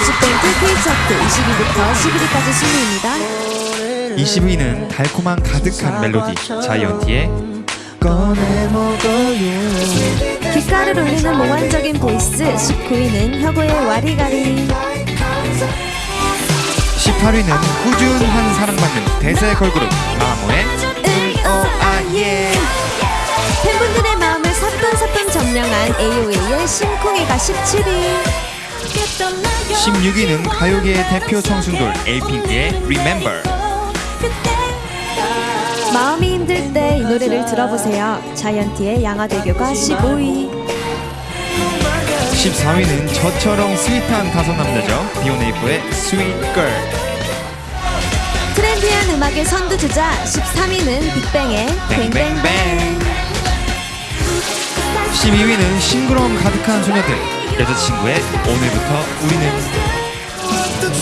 뮤직뱅크 K차트 20위부터 11위까지 순위입니다. 20위는 달콤한 가득한 멜로디 자이언티의 귓가를 울리는 몽환적인 보이스 19위는 혁오의 와리가리. 18위는 꾸준한 사랑받는 대세 걸그룹 마모의 으오아예. 팬분들의 마음을 사뿐사뿐 점령한 AOA의 심쿵이가 17위 16위는 가요계의 대표 청순돌 에이핑크의 Remember. 마음이 힘들 때 이 노래를 들어보세요. 자이언티의 양화대교가 15위. 14위는 저처럼 스윗한 다섯 남자죠. 비오네이프의 Sweet Girl. 트렌디한 음악의 선두주자 13위는 빅뱅의 뱅뱅뱅. 12위는 싱그러움 가득한 소녀들 여자친구의 오늘부터 우리는.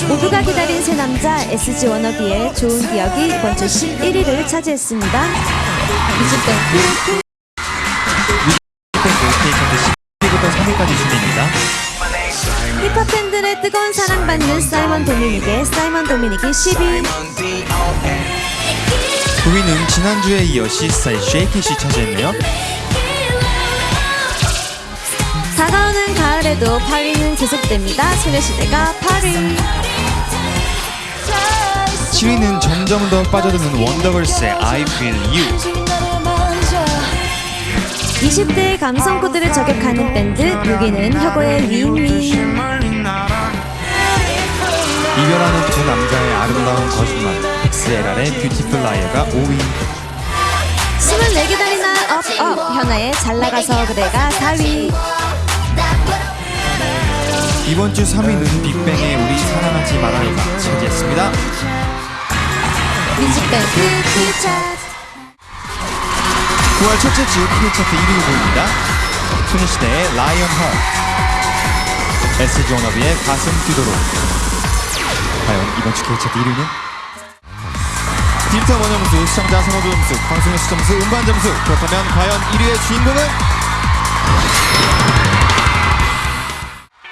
모두가 기다린 새 남자 SG 워너비의 좋은 기억이 이번 주 11위를 차지했습니다. 뮤직뱅크 K차트 10위부터 3위까지 순위입니다 힙합 팬들의 뜨거운 사랑받는 사이먼 도미닉의 사이먼 도미닉이 10위. 9위는 지난주에 이어 시스타의 쉐이키시 차지했네요 가을에도 8위는 계속됩니다. 소녀시대가 8위 7위는 점점 더 빠져드는 원더걸스의 I Feel You. 20대의 감성 코드를 저격하는 밴드 6위는 혁오의 윈윈. 이별하는 두 남자의 아름다운 거짓말. XLR의 뷰티풀 라이어가 5위 24개달이나 업업. 현아의 잘나가서 그래가 4위 이번 주 3위는 빅뱅의 우리 사랑하지 말아요가 차지했습니다. 뮤직뱅크 K차트 9월 첫째 주 K차트 1위 후보입니다. 소녀시대의 라이언 헐 SG 워너비의 가슴 뛰도록 과연 이번 주 K차트 1위는? 딜타 원점 수, 시청자 선호도 점수, 방송의 수점수, 음반 점수. 그렇다면 과연 1위의 주인공은?